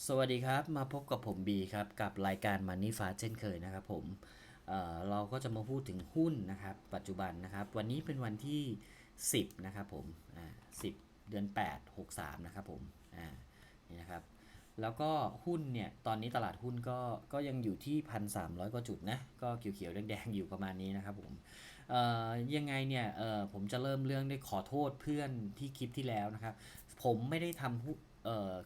สวัสดีครับ มาพบกับผมบีครับ กับรายการ Money Fast เช่นเคยนะครับผมเเราก็จะมาพูดถึงหุ้นนะครับ ปัจจุบันนะครับ วันนี้เป็นวันที่ 10 นะครับผมอ่า10เดือน 8 63 นะครับผมอ่านี่นะครับ แล้วก็หุ้นเนี่ย ตอนนี้ตลาดหุ้นก็ก็ยังอยู่ที่ 1,300 กว่าจุดนะ ก็เขียวๆแดงๆอยู่ประมาณนี้นะครับผมเอ่อยังไงเนี่ยเอ่อผมจะเริ่มเรื่องด้วยขอโทษเพื่อนที่คลิปที่แล้วนะครับ ผมไม่ได้ทำ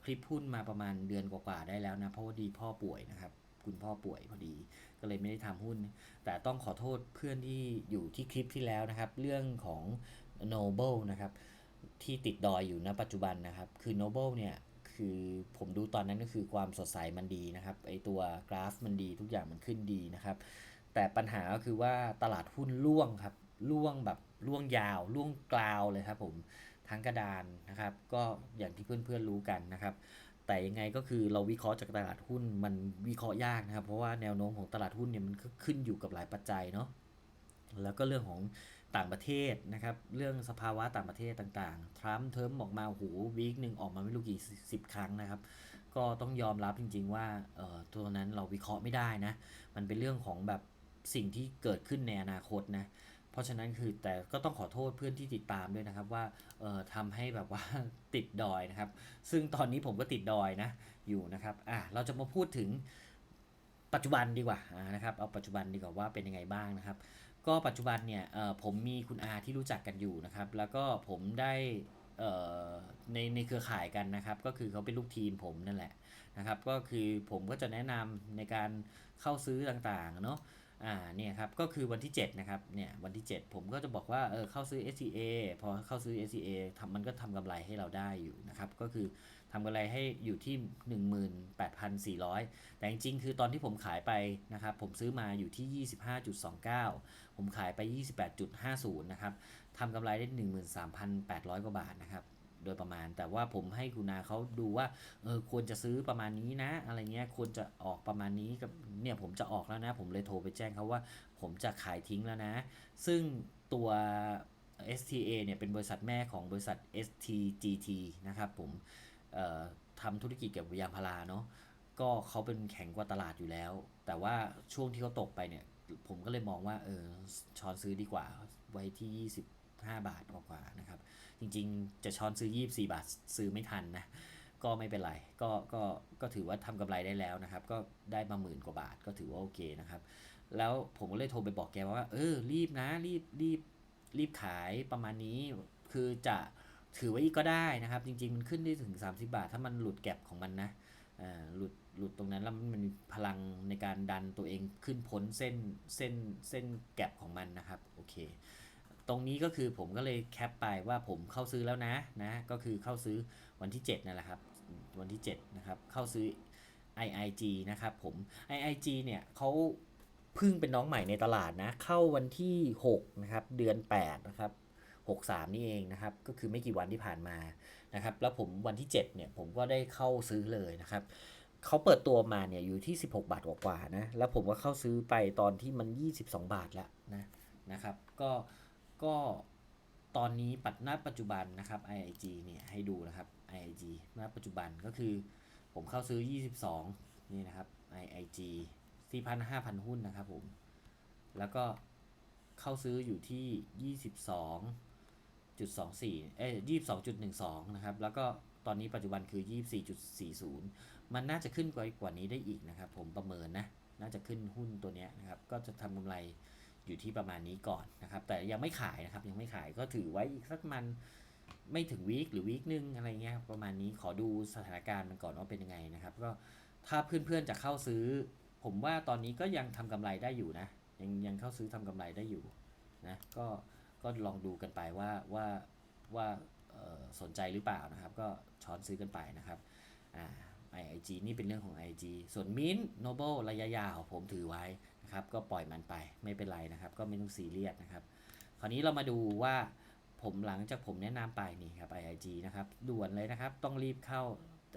คลิปหุ้นมาประมาณเดือนกว่าๆได้แล้วนะเพราะว่าดีพ่อป่วยนะครับ คุณพ่อป่วยพอดี ก็เลยไม่ได้ทำหุ้น แต่ต้องขอโทษเพื่อนที่อยู่ที่คลิปที่แล้วนะครับ เรื่องของ Noble นะครับ ที่ติดดอยอยู่ณปัจจุบันนะครับ คือ Noble เนี่ยคือผมดูตอนนั้นก็คือความสดใสมันดีนะครับไอตัวกราฟมันดีทุกอย่างมันขึ้นดีนะครับ แต่ปัญหาก็คือว่าตลาดหุ้นร่วงครับร่วงแบบร่วงยาวร่วงกลาวเลยครับผม ทั้งกระดานนะครับ ก็อย่างที่เพื่อนๆรู้กันนะครับ แต่ยังไงก็คือเราวิเคราะห์จากตลาดหุ้นมันวิเคราะห์ยากนะครับ เพราะว่าแนวโน้มของตลาดหุ้นเนี่ยมันขึ้นอยู่กับหลายปัจจัยเนาะแล้วก็เรื่องของต่างประเทศนะครับ เรื่องสภาวะต่างประเทศต่างๆ ทรัมป์เทอมออกมาโอ้โหวีคหนึ่งออกมาไม่รู้กี่สิบครั้งนะครับ ก็ต้องยอมรับจริง ๆ ว่าเอ่อตัวนั้นเราวิเคราะห์ไม่ได้นะ มันเป็นเรื่องของแบบสิ่งที่เกิดขึ้นในอนาคตนะ เพราะฉะนั้นคือแต่ก็ต้องขอโทษเพื่อนที่ติดตามด้วยนะครับว่าเอ่อทำให้แบบว่าติดดอยนะครับ ซึ่งตอนนี้ผมก็ติดดอยนะอยู่นะครับอะเราจะมาพูดถึงปัจจุบันดีกว่านะครับเอาปัจจุบันดีกว่าว่าเป็นยังไงบ้างนะครับ ก็ปัจจุบันเนี่ยเอ่อผมมีคุณอาที่รู้จักกันอยู่นะครับ แล้วก็ผมได้เอ่อในในเครือข่ายกันนะครับ ก็คือเขาเป็นลูกทีมผมนั่นแหละนะครับ ก็คือผมก็จะแนะนำในการเข้าซื้อต่างๆเนาะ อ่าเนี่ยครับก็คือวันที่7นะครับเนี่ยวันที่ 7 ผมก็จะบอกว่าเออเข้าซื้อ SCA พอเข้าซื้อ SCA ทำมันก็ทำกำไรให้เราได้อยู่นะครับก็คือทำกำไรให้อยู่ที่ 18,400 แต่จริงๆ คือตอนที่ผมขายไปนะครับผมซื้อมาอยู่ที่ 25.29 ผมขายไป 28.50 นะครับทำกำไรได้ 13,800 กว่าบาทนะครับ โดยประมาณ แต่ว่าผมให้คุณนาเขาดูว่าเออควรจะซื้อประมาณนี้นะ อะไรเงี้ยควรจะออกประมาณนี้กับเนี่ยผมจะออกแล้วนะ ผมเลยโทรไปแจ้งเขาว่า ผมจะขายทิ้งแล้วนะ ซึ่งตัว STA เนี่ยเป็นบริษัทแม่ของบริษัท STGT นะครับผมทำธุรกิจเกี่ยวกับยางพาราเนาะก็เขาเป็นแข็งกว่าตลาดอยู่แล้ว แต่ว่าช่วงที่เขาตกไปเนี่ย ผมก็เลยมองว่าเออช้อนซื้อดีกว่าไว้ที่ 25 บาทกว่าๆนะครับ จริงๆ จะช้อนซื้อ 24 บาทซื้อไม่ทันนะ ก็ไม่เป็นไร ก็ก็ก็ถือว่าทำกำไรได้แล้วนะครับ ก็ได้มาหมื่นกว่าบาทก็ถือว่าโอเคนะครับ แล้วผมก็เลยโทรไปบอกแกว่า เออ รีบนะ รีบรีบรีบขายประมาณนี้ คือจะถือไว้ก็ได้นะครับ จริง ๆ มันขึ้นได้ถึง 30 บาท ถ้ามันหลุดแก็บของมันนะอ่าหลุดหลุดตรงนั้นแล้วมันมีพลังในการดันตัวเองขึ้นพ้นเส้นเส้นเส้นแก็บของมันนะครับ โอเค ตรงนี้ก็คือผมก็เลยแคปไปว่าผมเข้าซื้อแล้วนะนะก็คือเข้าซื้อวันที่7นั่นแหละครับวันที่7นะครับเข้าซื้อ IIG นะครับผม IIG เนี่ยเขาพิ่งเป็นน้องใหม่ในตลาดนะ เข้าวันที่6นะครับเดือน8นะครับ63 นี่เองนะครับ ก็คือไม่กี่วันที่ผ่านมานะครับ แล้วผมวันที่ 7 เนี่ย ผมก็ได้เข้าซื้อเลยนะครับ เขาเปิดตัวมาเนี่ยอยู่ที่ 16 บาทกว่าๆนะ แล้วผมก็เข้าซื้อไปตอนที่มัน 22 บาทแล้วนะนะครับ ก็ ก็ตอนนี้ปัจณปัจจุบันนะครับ IIG เนี่ยให้ดูนะครับ IIG ณปัจจุบันก็คือผมเข้าซื้อ 22 นี่นะครับ IIG 4,000 5,000 หุ้นนะครับผม แล้วก็เข้าซื้ออยู่ที่ 22.24 เอ้ย22.12 นะครับ แล้วก็ตอนนี้ปัจจุบันคือ 24.40 มันน่าจะขึ้นกว่ากว่านี้ได้อีกนะครับ ผมประเมินนะ น่าจะขึ้นหุ้นตัวเนี้ยนะครับ ก็จะทำกำไร อยู่ที่ประมาณนี้ก่อนนะครับ แต่ยังไม่ขายนะครับยังไม่ขายก็ถือไว้อีกสักมันไม่ถึงวีคหรือวีคนึงอะไรเงี้ยประมาณนี้ขอดูสถานการณ์มันก่อนว่าเป็นยังไงนะครับ ก็ถ้าเพื่อนๆจะเข้าซื้อ ผมว่าตอนนี้ก็ยังทำกำไรได้อยู่นะ ยังยังเข้าซื้อทำกำไรได้อยู่นะก็ก็ลองดูกันไปว่าว่าว่าสนใจหรือเปล่านะครับ ก็ช้อนซื้อกันไปนะครับอ่า IIG นี่เป็นเรื่องของ IG ส่วน Mint Noble ระยะยาวผมถือไว้นะครับ ก็ปล่อยมันไปไม่เป็นไรนะครับ ก็ไม่ต้องซีเรียสนะครับ คราวนี้เรามาดูว่าผมหลังจากผมแนะนำไปนี่ครับ IIG นะครับด่วนเลยนะครับ ต้องรีบเข้า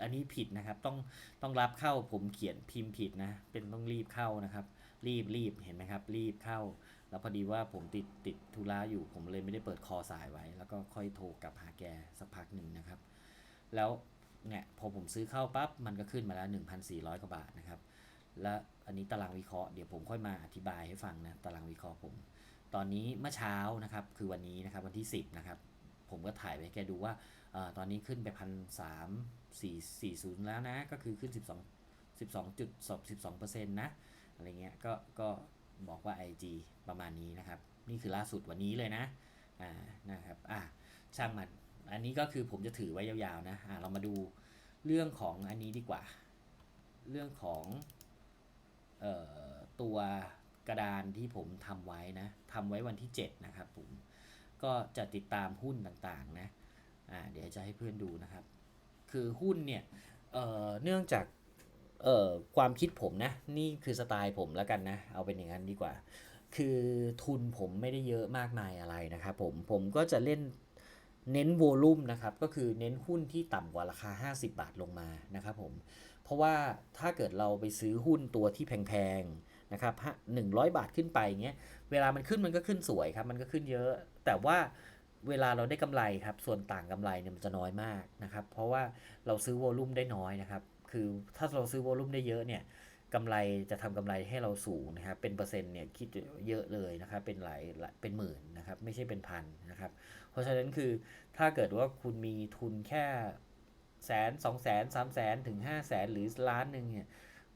อันนี้ผิดนะครับ ต้องต้องรับเข้าผมเขียนพิมพ์ผิดนะ เป็นต้องรีบเข้านะครับ รีบรีบเห็นไหมครับ รีบเข้า แล้วพอดีว่าผมติดติดธุระอยู่ ผมเลยไม่ได้เปิดคอสายไว้ แล้วก็ค่อยโทรกลับหาแกสักพักหนึ่งนะครับ แล้ว เนี่ยพอผมซื้อเข้าปั๊บมันก็ขึ้นมาแล้ว 1,400 กว่าบาทนะครับ และอันนี้ตารางวิเคราะห์เดี๋ยวผมค่อยมาอธิบายให้ฟังนะตารางวิเคราะห์ผม ตอนนี้เมื่อเช้านะครับคือวันนี้นะครับวันที่ 10นะครับผมก็ถ่ายไปให้แกดูว่าอตอนนี้ขึ้นไปพันสามสี่สี่ศูนย์แล้วนะ ก็คือขึ้น 12 12จุด12เปอร์เซ็นต์นะอะไรเงี้ยก็ก็บอกว่า IG ประมาณนี้นะครับ นี่คือล่าสุดวันนี้เลยนะอ่านะครับอะช่างมัน อันนี้ก็คือผมจะถือไว้ยาวๆนะอะเรามาดูเรื่องของอันนี้ดีกว่า เรื่องของเอ่อตัวกระดานที่ผมทำไว้นะทำไว้วันที่ 7 นะครับผมก็จะติดตามหุ้นต่างๆนะอ่าเดี๋ยวจะให้เพื่อนดูนะครับ คือหุ้นเนี่ยเอ่อเนื่องจากเอ่อความคิดผมนะ นี่คือสไตล์ผมแล้วกันนะ เอาเป็นอย่างนั้นดีกว่า คือทุนผมไม่ได้เยอะมากมายอะไรนะครับผมผมก็จะเล่น เน้นโวลุ่มนะครับก็คือเน้นหุ้นที่ต่ำกว่าราคา 50 บาทลงมานะครับผมเพราะว่าถ้าเกิดเราไปซื้อหุ้นตัวที่แพงๆนะครับหนึ่งร้อยบาทขึ้นไปเงี้ยเวลามันขึ้นมันก็ขึ้นสวยครับมันก็ขึ้นเยอะ แต่ว่าเวลาเราได้กำไรครับส่วนต่างกำไรเนี่ยมันจะน้อยมากนะครับเพราะว่าเราซื้อโวลุ่มได้น้อยนะครับคือถ้าเราซื้อโวลุ่มได้เยอะเนี่ย กำไรจะทำกำไรให้เราสูงนะครับ เป็นเปอร์เซ็นต์เนี่ยคิดเยอะเลยนะครับ เป็นหลายเป็นหมื่นนะครับ ไม่ใช่เป็นพันนะครับ เพราะฉะนั้นคือถ้าเกิดว่าคุณมีทุนแค่แสนสองแสนสามแสนถึงห้าแสนหรือล้านหนึ่งเนี่ย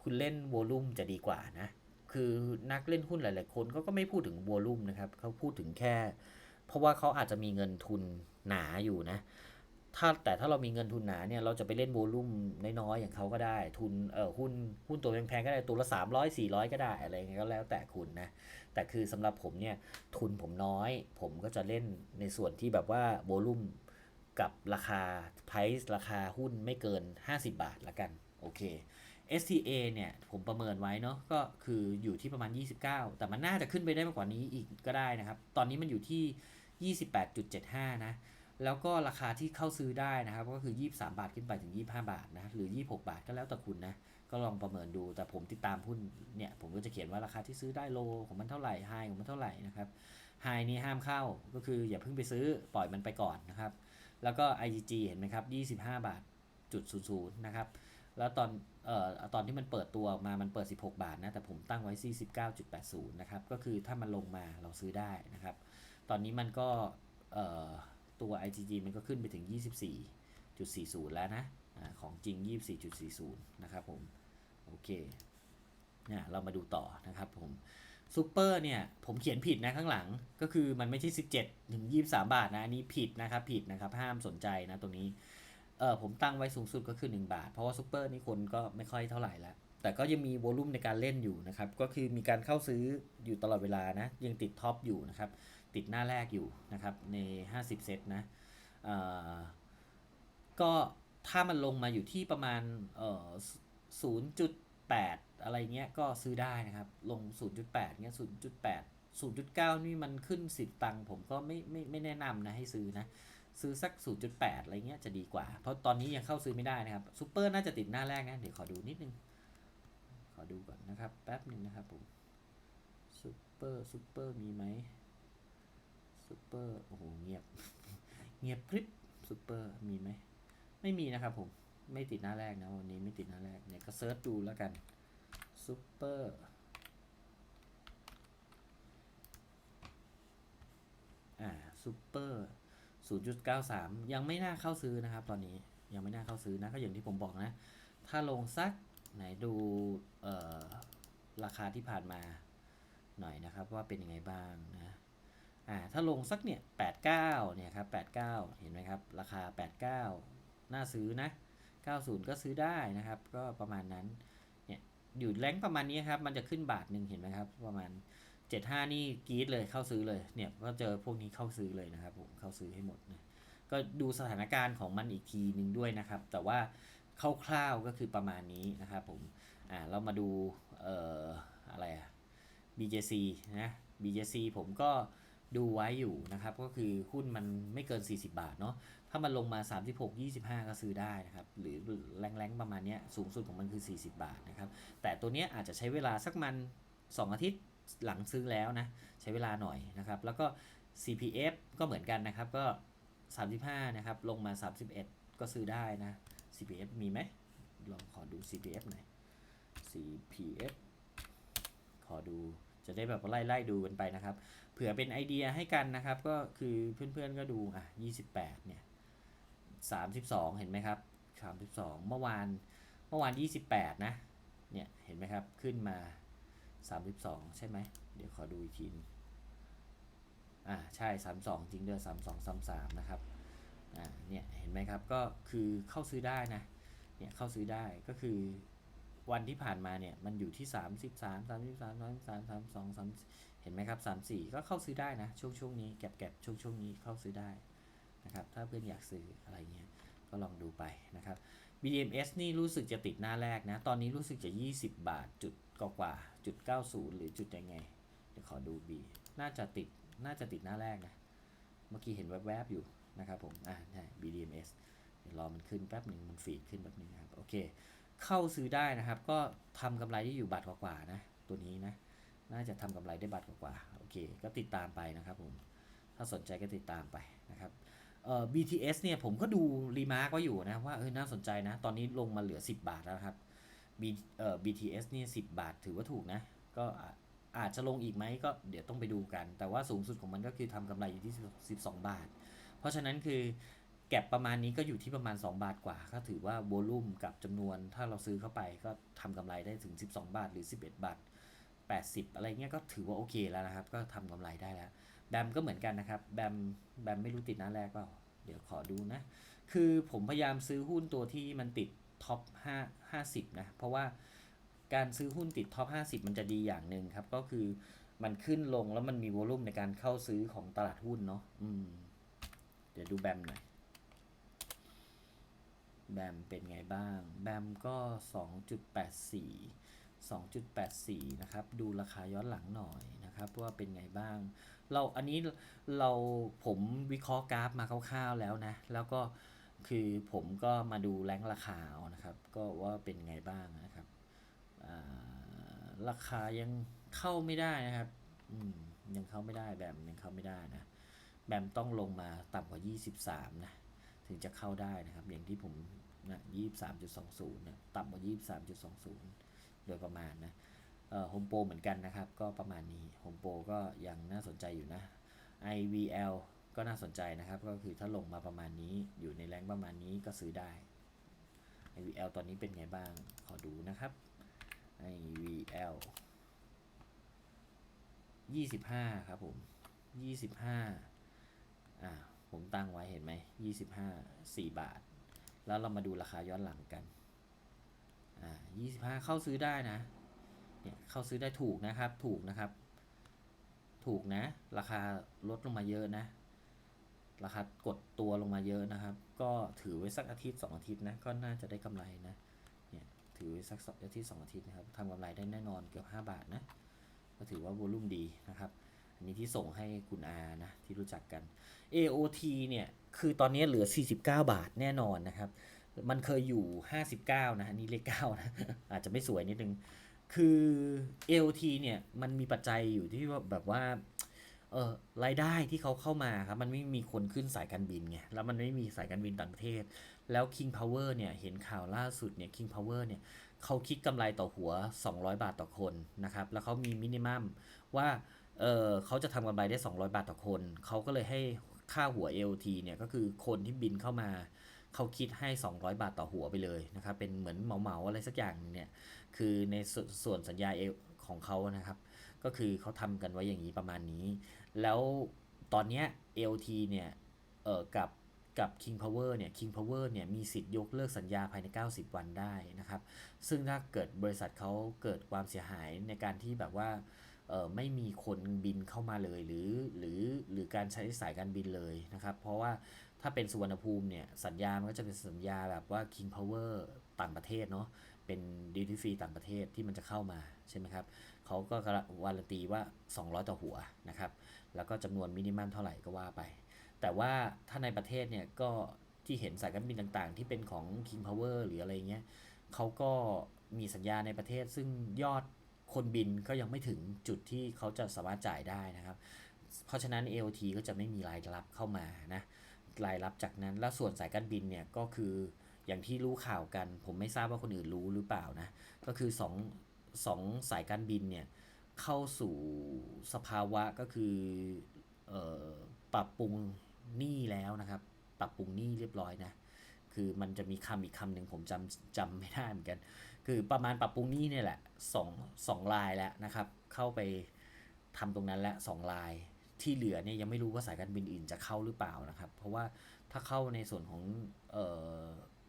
คุณเล่นโวลุ่มจะดีกว่านะ คือนักเล่นหุ้นหลาย ๆ คนเขาก็ไม่พูดถึงวอลุ่มนะครับเขาพูดถึงแค่ เพราะว่าเขาอาจจะมีเงินทุนหนาอยู่นะ ถ้าแต่ถ้าเรามีเงินทุนหนาเนี่ยเราจะไปเล่นโวลุ่มน้อยๆอย่างเขาก็ได้ ทุนเอ่อหุ้นหุ้นตัวแพงๆก็ได้ตัวละ 300 400 ก็ได้อะไรเงี้ยก็แล้วแต่คุณนะ แต่คือสำหรับผมเนี่ยทุนผมน้อย ผมก็จะเล่นในส่วนที่แบบว่าโวลุ่มกับราคา price ราคาหุ้นไม่เกิน 50 บาทละกัน โอเค STA เนี่ยผมประเมินไว้เนาะก็คืออยู่ที่ประมาณ 29 แต่มันน่าจะขึ้นไปได้มากกว่านี้อีกก็ได้นะครับ ตอนนี้มันอยู่ที่ 28.75 นะ แล้วก็ราคาที่เข้าซื้อได้นะครับ ก็คือ 23 บาทขึ้นไปถึง 25 บาทนะหรือ 26 บาทก็แล้วแต่คุณนะ ก็ลองประเมินดูแต่ผมติดตามหุ้นเนี่ย ผมก็จะเขียนว่าราคาที่ซื้อได้โลของมันเท่าไหร่ไฮของมันเท่าไหร่นะครับไฮนี้ห้ามเข้าก็คืออย่าเพิ่งไปซื้อปล่อยมันไปก่อนนะครับ แล้วก็ IGG เห็นไหมครับ 25 บาทจุด00นะครับแล้วตอนเอ่อตอนที่มันเปิดตัวออกมามันเปิด 16 บาทนะแต่ผมตั้งไว้ 49.80 นะครับ ก็คือถ้ามันลงมาเราซื้อได้นะครับ ตอนนี้มันก็เอ่อ ตัว IGG มันก็ขึ้นไปถึง 24.40 แล้วนะอาของจริง 24.40 นะครับผม โอเคเนี่ยเรามาดูต่อนะครับผมซูเปอร์เนี่ย ผมเขียนผิดนะข้างหลังก็คือมันไม่ใช่ 17 ถึง 23 บาทนะ อันนี้ผิดนะครับ ผิดนะครับ ห้ามสนใจนะตรงนี้เออผมตั้งไว้สูงสุดก็คือ 1 บาท เพราะว่าซูเปอร์นี่คนก็ไม่ค่อยเท่าไหร่ล้วแต่ก็ยังมีโวลุ่มในการเล่นอยู่นะครับ ก็คือมีการเข้าซื้ออยู่ตลอดเวลานะ ยังติดท็อปอยู่นะครับ ติดหน้าแรกอยู่นะครับใน 50 เซตนะเอ่อก็ถ้ามันลงมาอยู่ที่ประมาณเอ่อ0.8อะไรเงี้ยก็ซื้อได้นะครับ ลง 0.8เงี้ย0.8 0.9 นี่มันขึ้น 10 ตังค์ผมก็ไม่ไม่ไม่แนะนำนะให้ซื้อนะ ซื้อสัก 0.8 อะไรเงี้ยจะดีกว่า เพราะตอนนี้ยังเข้าซื้อไม่ได้นะครับซูเปอร์น่าจะติดหน้าแรกนะ เดี๋ยวขอดูนิดนึง ขอดูก่อนนะครับ แป๊บหนึ่งนะครับผมซูเปอร์ซูเปอร์มีไหม ซูเปอร์โอ้โหเงียบ เงียบกริบซูเปอร์มีไหม ไม่มีนะครับผม ไม่ติดหน้าแรกนะวันนี้ไม่ติดหน้าแรกเนี่ยก็เซิร์ชดูแล้วกันซูเปอร์อ่าซูเปอร์0.93 ยังไม่น่าเข้าซื้อนะครับ ตอนนี้ยังไม่น่าเข้าซื้อนะก็อย่างที่ผมบอกนะ ถ้าลงสักไหนดูเอ่อราคาที่ผ่านมาหน่อยนะครับ ว่าเป็นยังไงบ้างนะ อ่าถ้าลงสักเนี่ย89เนี่ยครับ89เห็นไหมครับ ราคา89น่าซื้อนะ90ก็ซื้อได้นะครับ ก็ประมาณนั้นเนี่ยอยู่แรงประมาณนี้ครับ มันจะขึ้นบาทหนึ่งเห็นไหมครับ ประมาณ75นี่กรีดเลยเข้าซื้อเลยเนี่ยก็เจอพวกนี้เข้าซื้อเลยนะครับผมเข้าซื้อให้หมดนะก็ดูสถานการณ์ของมันอีกทีหนึ่งด้วยนะครับ แต่ว่าคร่าวๆก็คือประมาณนี้นะครับผมอ่าเรามาดูเอ่ออะไรอะ BJC นะ BJC ผมก็ ดูไว้อยู่นะครับ ก็คือหุ้นมันไม่เกิน 40 บาทเนาะถ้ามันลงมา 36 25 ก็ซื้อได้นะครับ หรือแรงๆประมาณนี้สูงสุดของมันคือ 40 บาทนะครับ แต่ตัวเนี้ยอาจจะใช้เวลาสักมัน 2 อาทิตย์หลังซื้อแล้วนะ ใช้เวลาหน่อยนะครับ แล้วก็ CPF ก็เหมือนกันนะครับก็ 35 นะครับ ลงมา 31 ก็ซื้อได้นะ CPF มีไหมลองขอดู CPF หน่อย CPF ขอดู จะได้แบบไล่ไล่ดูกันไปนะครับ เผื่อเป็นไอเดียให้กันนะครับ ก็คือเพื่อนๆก็ดูอะ28 เนี่ย 32 เห็นไหมครับ 32 เมื่อวานเมื่อวาน 28 นะ เนี่ยเห็นไหมครับขึ้นมา 32 ใช่ไหม เดี๋ยวขอดูอีกทีนอ่าใช่ 32 จริงด้วย32 33 นะครับอ่าเนี่ยเห็นไหมครับก็คือเข้าซื้อได้นะเนี่ยเข้าซื้อได้ก็คือ วันที่ผ่านมาเนี่ยมันอยู่ที่ 33 33 33 32 3เห็นไหมครับ 34 ก็เข้าซื้อได้นะ ช่วงช่วงนี้แก็บแก็บช่วงช่วงนี้เข้าซื้อได้นะครับถ้าเพื่อนอยากซื้ออะไรเงี้ยก็ลองดูไปนะครับ BDMs นี่รู้สึกจะติดหน้าแรกนะ ตอนนี้รู้สึกจะ 20 บาทจุดกว่า จุด 90 หรือจุดยังไง เดี๋ยวขอดู B น่าจะติดน่าจะติดหน้าแรกนะ เมื่อกี้เห็นแวบๆอยู่นะครับผม อ่าใช่ BDMs เดี๋ยวรอมันขึ้นแป๊บหนึ่งมันฟีดขึ้นแป๊บหนึ่งครับ โอเค เข้าซื้อได้นะครับ ก็ทำกำไรที่อยู่บาทกว่าๆนะ ตัวนี้นะ น่าจะทำกำไรได้บาทกว่าๆโอเค ก็ติดตามไปนะครับผม ถ้าสนใจก็ติดตามไปนะครับเอ่อ BTS เนี่ยผมก็ดูรีมาร์กไว้อยู่นะว่าเออน่าสนใจนะ ตอนนี้ลงมาเหลือ 10 บาทแล้วครับ B เอ่อ BTS เนี่ย10 บาทถือว่าถูกนะ ก็อาจจะลงอีกไหมก็เดี๋ยวต้องไปดูกัน แต่ว่าสูงสุดของมันก็คือทำกำไรอยู่ที่ 12 บาท เพราะฉะนั้นคือ ก็บประมาณนี้ก็อยู่ที่ประมาณ 2 บาทกว่า ก็ถือว่าโวลุ่มกับจำนวนถ้าเราซื้อเข้าไปก็ทำกำไรได้ถึง 12 บาทหรือ 11 บาท 80 อะไรเงี้ยก็ถือว่าโอเคแล้วนะครับ ก็ทำกำไรได้แล้ว แบมก็เหมือนกันนะครับ แบมแบมไม่รู้ติดหน้าแรกเปล่า เดี๋ยวขอดูนะ คือผมพยายามซื้อหุ้นตัวที่มันติดท็อป5 50 นะ เพราะว่าการซื้อหุ้นติดท็อป 50 มันจะดีอย่างหนึ่งครับ ก็คือมันขึ้นลงแล้วมันมีโวลุ่มในการเข้าซื้อของตลาดหุ้นเนาะอืมเดี๋ยวดูแบมหน่อย แบมเป็นไงบ้าง แบมก็ 2.84 2.84 นะครับ ดูราคาย้อนหลังหน่อยนะครับ ว่าเป็นไงบ้าง เราอันนี้เราผมวิเคราะห์กราฟมาคร่าวๆแล้วนะ แล้วก็คือผมก็มาดูแรงราคาเอานะครับ ก็ว่าเป็นไงบ้างนะครับ ราคายังเข้าไม่ได้นะครับยังเข้าไม่ได้แบมยังเข้าไม่ได้นะ แบมต้องลงมาต่ำกว่า 23 นะ ถึงจะเข้าได้นะครับ อย่างที่ผม นะ23.20นะต่ำกว่า 23.20 โดยประมาณนะเอ่อโฮมโปรเหมือนกันนะครับ ก็ประมาณนี้โฮมโปรก็ยังน่าสนใจอยู่นะ IVL ก็น่าสนใจนะครับ ก็คือถ้าลงมาประมาณนี้อยู่ในแรงประมาณนี้ก็ซื้อได้ IVL ตอนนี้เป็นไงบ้างขอดูนะครับ IVL 25 ครับผม 25 อ่า ผมตั้งไว้เห็นไหม 25 4 บาท แล้วเรามาดูราคาย้อนหลังกันอ่า25เข้าซื้อได้นะ เนี่ยเข้าซื้อได้ถูกนะครับ ถูกนะครับ ถูกนะ ราคาลดลงมาเยอะนะ ราคากดตัวลงมาเยอะนะครับ ก็ถือไว้สักอาทิตย์2อาทิตย์นะ ก็น่าจะได้กำไรนะ เนี่ยถือไว้สักสองอาทิตย์2อาทิตย์นะครับทำกำไรได้แน่นอนเกือบ5บาทนะ ก็ถือว่าโวลุ่มดีนะครับ นี้ที่ส่งให้คุณอานะ ที่รู้จักกัน AOT เนี่ยคือตอนนี้เหลือ 49 บาทแน่นอนนะครับ มันเคยอยู่ 59 นะอันนี้เลข9นะอาจจะไม่สวยนิดนึง คือ AOT เนี่ยมันมีปัจจัยอยู่ที่ว่าแบบว่าเออรายได้ที่เขาเข้ามาครับ มันไม่มีคนขึ้นสายการบินไง แล้วมันไม่มีสายการบินต่างประเทศ แล้ว King Power เนี่ย เห็นข่าวล่าสุดเนี่ย King Power เนี่ยเขาคิดกำไรต่อหัว 200 บาทต่อคนนะครับ แล้วเขามีมินิมัมว่า เออเขาจะทำกำไรได้ 200 บาทต่อคน เขาก็เลยให้ค่าหัว AOT เนี่ยก็คือคนที่บินเข้ามาเขาคิดให้ 200 บาทต่อหัวไปเลยนะครับ เป็นเหมือนเหมาๆอะไรสักอย่างนึงเนี่ย คือในสส่วนสัญญาเอของเขานะครับ ก็คือเขาทำกันไว้อย่างนี้ประมาณนี้ แล้วตอนเนี้ย AOT เนี่ย เออกับกับ King Power เนี่ย King Power เนี่ย มีสิทธิ์ยกเลิกสัญญาภายใน 90 วันได้นะครับ ซึ่งถ้าเกิดบริษัทเขาเกิดความเสียหายในการที่แบบว่า ไม่มีคนบินเข้ามาเลยหรือหรือหรือการใช้สายการบินเลยนะครับ เพราะว่าถ้าเป็นสุวรรณภูมิเนี่ยสัญญามันก็จะเป็นสัญญาแบบว่า King Power ต่างประเทศเนาะเป็นดิวตี้ฟรีต่างประเทศที่มันจะเข้ามาใช่ไหมครับเขาก็การวารันตีว่า 200 ต่อหัวนะครับ แล้วก็จำนวนมินิมัมเท่าไหร่ก็ว่าไป แต่ว่าถ้าในประเทศเนี่ยก็ที่เห็นสายการบินต่างๆ ที่เป็นของ King Power หรืออะไรเงี้ยเขาก็มีสัญญาในประเทศซึ่งยอด คนบินก็ยังไม่ถึงจุดที่เขาจะสามารถจ่ายได้นะครับ เพราะฉะนั้น AOT ก็จะไม่มีรายรับเข้ามานะรายรับจากนั้นแล้วส่วนสายการบินเนี่ยก็คืออย่างที่รู้ข่าวกัน ผมไม่ทราบว่าคนอื่นรู้หรือเปล่านะ ก็คือสองสองสายการบินเนี่ยเข้าสู่สภาวะก็คือออปรับปรุงหนี้แล้วนะครับ ปรับปรุงหนี้เรียบร้อยนะ คือมันจะมีคำอีกคำหนึ่งผมจำจำไม่ได้เหมือนกัน คือประมาณปรับปรุงนี้เนี่ยแหละสองสองลายแล้วนะครับ เข้าไปทำตรงนั้นแล้วสองลายที่เหลือเนี่ยยังไม่รู้ว่าสายการบินอื่นจะเข้าหรือเปล่านะครับ เพราะว่าถ้าเข้าในส่วนของเอ่อ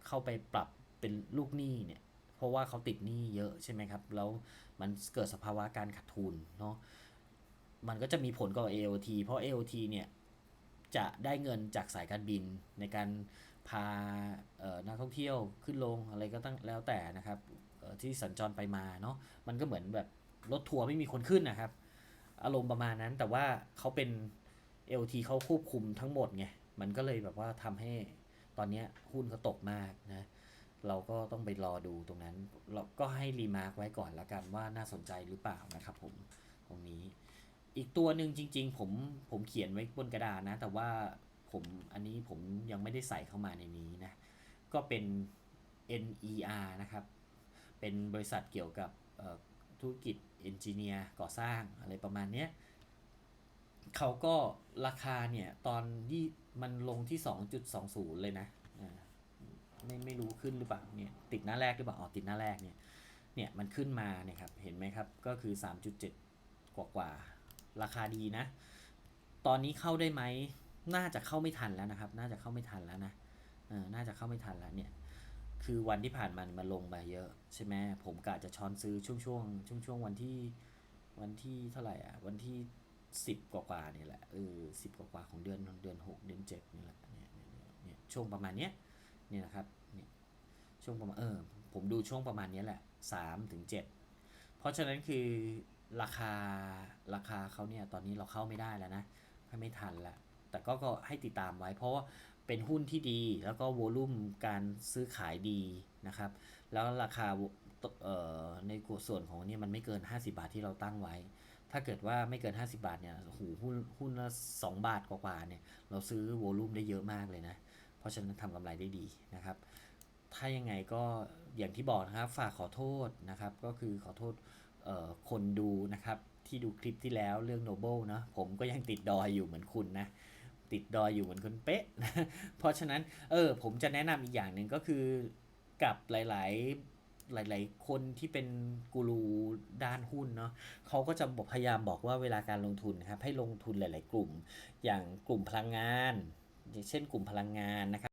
เข้าไปปรับเป็นลูกหนี้เนี่ยเพราะว่าเขาติดหนี้เยอะใช่ไหมครับ แล้วมันเกิดสภาวะการขาดทุนเนาะมันก็จะมีผลกับ AOT เพราะ AOT เนี่ยจะได้เงินจากสายการบินในการ พาเอ่อนักท่องเที่ยวขึ้นลงอะไรก็ตั้งแล้วแต่นะครับเอ่อที่สัญจรไปมาเนาะมันก็เหมือนแบบรถทัวร์ไม่มีคนขึ้นนะครับ อารมณ์ประมาณนั้นแต่ว่าเขาเป็น LT เขาควบคุมทั้งหมดไงมันก็เลยแบบว่าทำให้ตอนนี้หุ้นเขาตกมากนะเราก็ต้องไปรอดูตรงนั้น เราก็ให้รีมาร์กไว้ก่อนละกันว่าน่าสนใจหรือเปล่านะครับผมตรงนี้ อีกตัวหนึ่งจริง ๆ ผมผมเขียนไว้บนกระดานนะ แต่ว่า ผมอันนี้ผมยังไม่ได้ใส่เข้ามาในนี้นะ ก็เป็น NER นะครับ เป็นบริษัทเกี่ยวกับธุรกิจเอนจิเนียร์ก่อสร้างอะไรประมาณเนี้ยเขาก็ราคาเนี่ย ตอนที่มันลงที่ 2.20 เลยนะไม่ไม่รู้ขึ้นหรือเปล่าเนี่ยติดหน้าแรกหรือเปล่าอ๋อติดหน้าแรกเนี่ยเนี่ยมันขึ้นมาเนี่ยครับเห็นไหมครับก็คือ 3.7 กว่ากว่าราคาดีนะ ตอนนี้เข้าได้ไหม น่าจะเข้าไม่ทันแล้วนะครับ น่าจะเข้าไม่ทันแล้วนะเออน่าจะเข้าไม่ทันแล้วเนี่ย คือวันที่ผ่านมามันลงมาเยอะใช่ไหมผมกะจะช้อนซื้อช่วงช่วงช่วงช่วงวันที่วันที่เท่าไหร่อะ วันที่สิบกว่ากว่าเนี่ยแหละเออสิบกว่ากว่าของเดือนเดือนหกเดือนเจ็ดนี่แหละเนี่ยเนี่ยช่วงประมาณเนี้ยเนี่ยนะครับเนี่ยช่วงประมาณเออผมดูช่วงประมาณเนี้ยแหละสามถึงเจ็ดเพราะฉะนั้นคือราคาราคาเขาเนี่ยตอนนี้เราเข้าไม่ได้แล้วนะไม่ทันละ แต่ก็ก็ให้ติดตามไว้ เพราะว่าเป็นหุ้นที่ดี แล้วก็โวลุ่มการซื้อขายดีนะครับ แล้วราคาในส่วนของเนี่ยมันไม่เกิน 50 บาทที่เราตั้งไว้ ถ้าเกิดว่าไม่เกิน 50 บาทเนี่ยโอ้โหหุ้นหุ้นละ2บาทกว่าๆเนี่ยเราซื้อโวลุ่มได้เยอะมากเลยนะ เพราะฉะนั้นทำกำไรได้ดีนะครับ ถ้ายังไงก็อย่างที่บอกนะครับฝากขอโทษนะครับ ก็คือขอโทษคนดูนะครับที่ดูคลิปที่แล้วเรื่อง Noble เนอะผมก็ยังติดดอยอยู่เหมือนคุณนะ ติดดอยอยู่เหมือนคนเป๊ะ เพราะฉะนั้นเออผมจะแนะนำอีกอย่างหนึ่งก็คือกับหลาย ๆหลาย ๆ คนที่เป็นกูรูด้านหุ้นเนาะเขาก็จะพยายามบอกว่าเวลาการลงทุนนะครับให้ลงทุนหลาย ๆ กลุ่ม อย่างกลุ่มพลังงาน อย่างเช่นกลุ่มพลังงานนะครับ